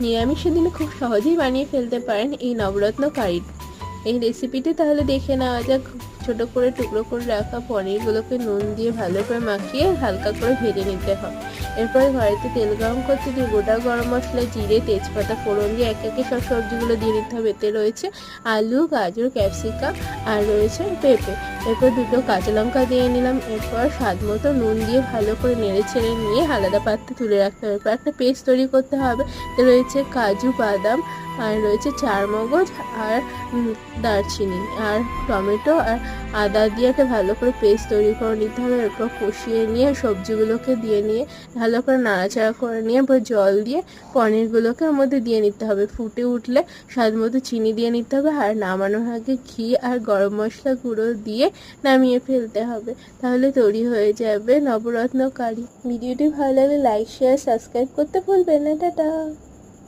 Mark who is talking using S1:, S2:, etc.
S1: নিরামিষের দিনে খুব সহজেই বানিয়ে ফেলতে পারেন এই নবরত্ন কারি এই রেসিপিটি তাহলে দেখে নেওয়া যাক। ছোট করে টুকরো করে রাখা পনিরগুলোকে নুন দিয়ে ভালো করে মাখিয়ে হালকা করে ভেজে নিতে হয়। এরপর ঘরেতে তেল গরম করতে দিয়ে গোটা গরম মশলা, জিরে, তেজপাতা, ফোড়ন দিয়ে এক একে সব সবজিগুলো দিয়ে নিতে হবে। এতে রয়েছে আলু, গাজর, ক্যাপসিকাম আর রয়েছে পেঁপে। এরপর দুটো কাঁচা লঙ্কা দিয়ে নিলাম। এরপর স্বাদ মতো নুন দিয়ে ভালো করে নেড়ে ছেড়ে নিয়ে আলাদা পাত্রে তুলে রাখতে হবে। এরপর একটা পেস্ট তৈরি করতে হবে। এতে রয়েছে কাজু, বাদাম আর রয়েছে চারমগজ আর দারচিনি আর টমেটো আর আদা দিয়ে একটা ভালো করে পেস্ট তৈরি করে নিতে হবে, এরপর কষিয়ে নিয়ে সবজিগুলোকে দিয়ে নিয়ে ভালো করে নাড়াচাড়া করে নিয়ে এরপর জল দিয়ে পনিরগুলোকে ওর মধ্যে দিয়ে নিতে হবে। ফুটে উঠলে স্বাদ মতো চিনি দিয়ে নিতে হবে আর নামানোর আগে ঘি আর গরম মশলা গুঁড়ো দিয়ে নামিয়ে ফেলতে হবে, তাহলে তৈরি হয়ে যাবে নবরত্ন কারি ভিডিওটি ভালো লাগলে লাইক শেয়ার সাবস্ক্রাইব করতে ভুলবেন না। টাটা।